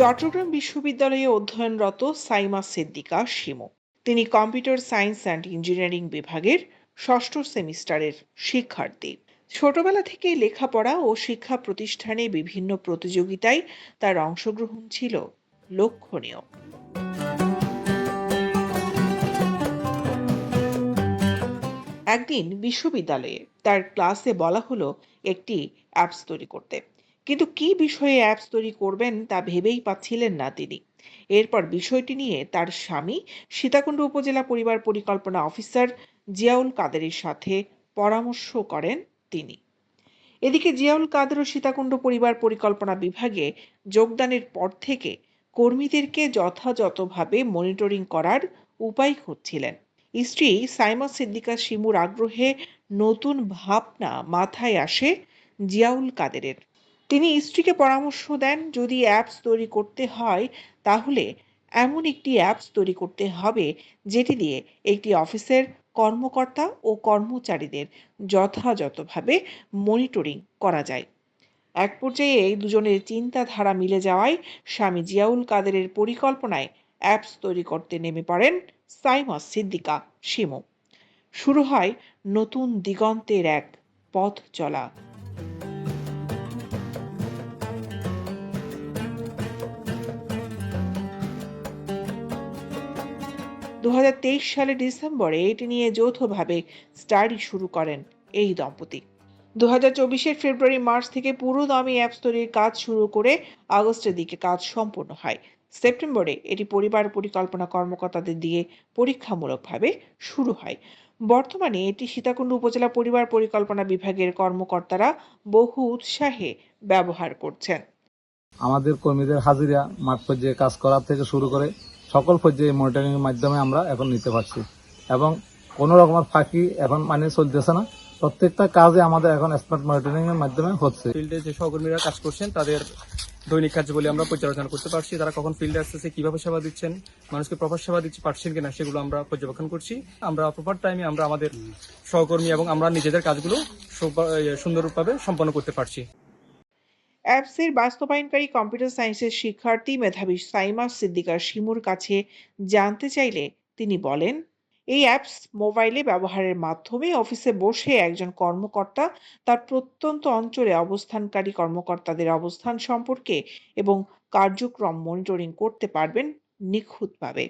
চট্টগ্রাম বিশ্ববিদ্যালয়ে অধ্যয়নরত সাইমা সিদ্দিকা শিমু। তিনি কম্পিউটার সায়েন্স অ্যান্ড ইঞ্জিনিয়ারিং বিভাগের ষষ্ঠ সেমিস্টারের শিক্ষার্থী। ছোটবেলা থেকেই লেখাপড়া ও শিক্ষা প্রতিষ্ঠানে বিভিন্ন প্রতিযোগিতায় তার অংশগ্রহণ ছিল লক্ষণীয়। একদিন বিশ্ববিদ্যালয়ে তার ক্লাসে বলা হলো একটি অ্যাপস তৈরি করতে। কিন্তু কি বিষয়ে অ্যাপস তৈরি করবেন তা ভেবেই পাচ্ছিলেন না তিনি। এরপর বিষয়টি নিয়ে তার স্বামী সীতাকুণ্ড উপজেলা পরিবার পরিকল্পনা অফিসার জিয়াউল কাদেরের সাথে পরামর্শ করেন তিনি। এদিকে জিয়াউল কাদের ও সীতাকুণ্ড পরিবার পরিকল্পনা বিভাগে যোগদানের পর থেকে কর্মীদেরকে যথাযথভাবে মনিটরিং করার উপায় খুঁজছিলেন। স্ত্রী সাইমা সিদ্দিকা শিমুর আগ্রহে নতুন ভাবনা মাথায় আসে জিয়াউল কাদেরের। তিনি স্ত্রীকে পরামর্শ দেন, যদি অ্যাপস তৈরি করতে হয়, তাহলে এমন একটি অ্যাপস তৈরি করতে হবে, যেটি দিয়ে একটি অফিসের কর্মকর্তা ও কর্মচারীদের যথাযথভাবে মনিটরিং করা যায়। এক পর্যায়ে দুজনের চিন্তাধারা মিলে যাওয়ায় স্বামী জিয়াউল কাদেরের পরিকল্পনায় অ্যাপস তৈরি করতে নেমে পড়েন সাইমা সিদ্দিকা শিমু। শুরু হয় নতুন দিগন্তের এক পথ চলা। দু সালের ডিসেম্বরে এটি নিয়ে যৌথভাবে স্টাডি শুরু করেন এই দম্পতি। দু হাজার চব্বিশের ফেব্রুয়ারি, মার্চ থেকে পুরো দামি অ্যাপস তৈরির কাজ শুরু করে আগস্টের দিকে কাজ সম্পূর্ণ হয়। সেপ্টেম্বরে এটি পরিবার পরিকল্পনা কর্মকর্তাদের দিয়ে পরীক্ষামূলকভাবে শুরু হয়। বর্তমানে এটি সীতাকুণ্ড উপজেলা পরিবার পরিকল্পনা বিভাগের কর্মকর্তারা বহু উৎসাহে ব্যবহার করছেন। আমাদের কর্মীদের হাজিরা মাঠ পর্যায়ে কাজ করার থেকে শুরু করে সকল পর্যায়ে মনিটরিং এর মাধ্যমে আমরা এখন নিতে পারছি। এবং কোনো রকমের ফাঁকি এখন মানে চলতেছে না। প্রত্যেকটা কাজে আমাদের এখন স্মার্ট মনিটরিং এর মাধ্যমে হচ্ছে। ফিল্ডে যে সহকর্মীরা কাজ করছেন তাদের দৈনিক কার্যাবলী আমরা পর্যালোচনা করতে পারছি। তারা কখন ফিল্ডে আসতেছে কীভাবে সেবা দিচ্ছেন মানুষকে প্রপার সেবা দিচ্ছে পারছেন কিনা সেগুলো আমরা পর্যবেক্ষণ করছি। আমরা প্রপার টাইমে আমরা আমাদের সহকর্মী এবং আমরা নিজেদের কাজগুলো এ, সুন্দরভাবে সম্পন্ন করতে পারছি। অ্যাপসের বাস্তবায়নকারী কম্পিউটার সায়েন্সের শিক্ষার্থী মেধাবী সাইমা সিদ্দিকার শিমুর কাছে জানতে চাইলে তিনি বলেন, এই অ্যাপস মোবাইলে ব্যবহারের মাধ্যমে অফিসে বসে একজন কর্মকর্তা তার প্রত্যন্ত অঞ্চলে অবস্থানকারী কর্মকর্তাদের অবস্থান সম্পর্কে এবং কার্যক্রম মনিটরিং করতে পারবেন নিখুঁতভাবে।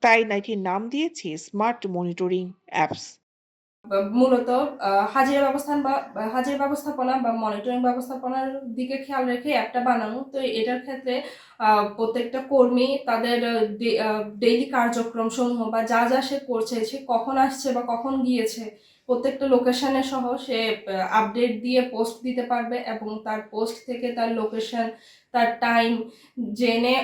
তাই নাইটির নাম দিয়েছি স্মার্ট মনিটরিং অ্যাপস। মূলত হাজিরা ব্যবস্থান বা হাজিরা ব্যবস্থাপনা বা মনিটরিং ব্যবস্থাপনার দিকে খেয়াল রেখে অ্যাপটা বানানো। তো এটার ক্ষেত্রে প্রত্যেকটা কর্মী তাদের ডেইলি কার্যক্রম সমূহ বা যা যা সে করছে, সে কখন আসছে বা কখন গিয়েছে, প্রত্যেকটা লোকেশনে সহ সে আপডেট দিয়ে পোস্ট দিতে পারবে এবং তার পোস্ট থেকে তার লোকেশন তার টাইম জেনে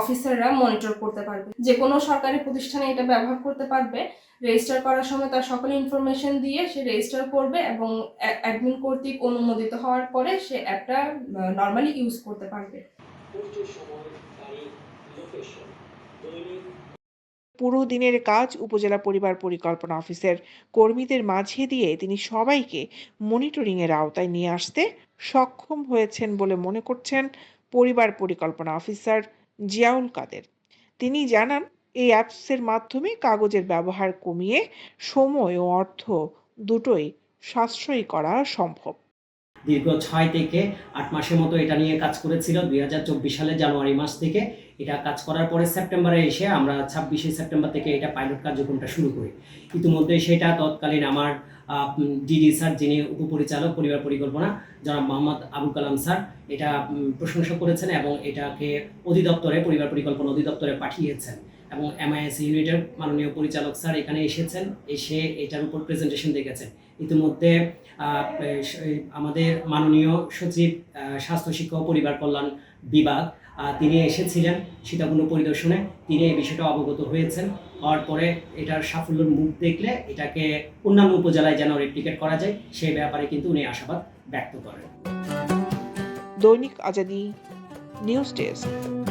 অফিসাররা মনিটর করতে পারবে। যে কোনো সরকারি প্রতিষ্ঠানে এটা ব্যবহার করতে পারবে। রেজিস্টার করার সময় তার সকল ইনফরমেশন দিয়ে সে রেজিস্টার করবে এবং অ্যাডমিন কর্তৃক অনুমোদিত হওয়ার পরে সে অ্যাপটা নর্মালি ইউজ করতে পারবে। পুরো দিনের কাজ উপজেলা পরিবার পরিকল্পনা অফিসের কর্মীদের মাঝে দিয়ে তিনি সবাইকে মনিটরিংয়ের আওতায় নিয়ে আসতে সক্ষম হয়েছেন বলে মনে করছেন পরিবার পরিকল্পনা অফিসার জিয়াউল কাদের। তিনি জানান, এই অ্যাপসের মাধ্যমে কাগজের ব্যবহার কমিয়ে সময় ও অর্থ দুটোই সাশ্রয়ী করা সম্ভব। দীর্ঘ ছয় থেকে আট মাসের মতো এটা নিয়ে কাজ করেছিল। দুই হাজার চব্বিশ সালের জানুয়ারি মাস থেকে এটা কাজ করার পরে সেপ্টেম্বরে এসে আমরা ছাব্বিশে সেপ্টেম্বর থেকে এটা পাইলট কার্যক্রমটা শুরু করি। ইতিমধ্যে সেটা তৎকালীন আমার ডিডি স্যার, যিনি উপপরিচালক, পরিবার পরিকল্পনা, জনাব মোহাম্মদ আবুল কালাম স্যার, এটা প্রশংসা করেছেন এবং এটাকে অধিদপ্তরে, পরিবার পরিকল্পনা অধিদপ্তরে পাঠিয়েছেন এবং এমআইএস ইউনিটের মাননীয় পরিচালক স্যার এখানে এসেছেন, এসে এটার উপর প্রেজেন্টেশন দেখেছেন। ইতিমধ্যে আমাদের মাননীয় সচিব স্বাস্থ্য শিক্ষা পরিবার কল্যাণ বিভাগ তিনি এসেছিলেন সীতাকুণ্ড পরিদর্শনে। তিনি এই বিষয়টা অবগত হয়েছেন। হওয়ার পরে এটার সাফল্যের মুখ দেখলে এটাকে অন্যান্য উপজেলায় যেন রেপ্লিকেট করা যায় সেই ব্যাপারে কিন্তু উনি আশাবাদ ব্যক্ত করেন। দৈনিক আজাদি নিউজ ডেস্ক।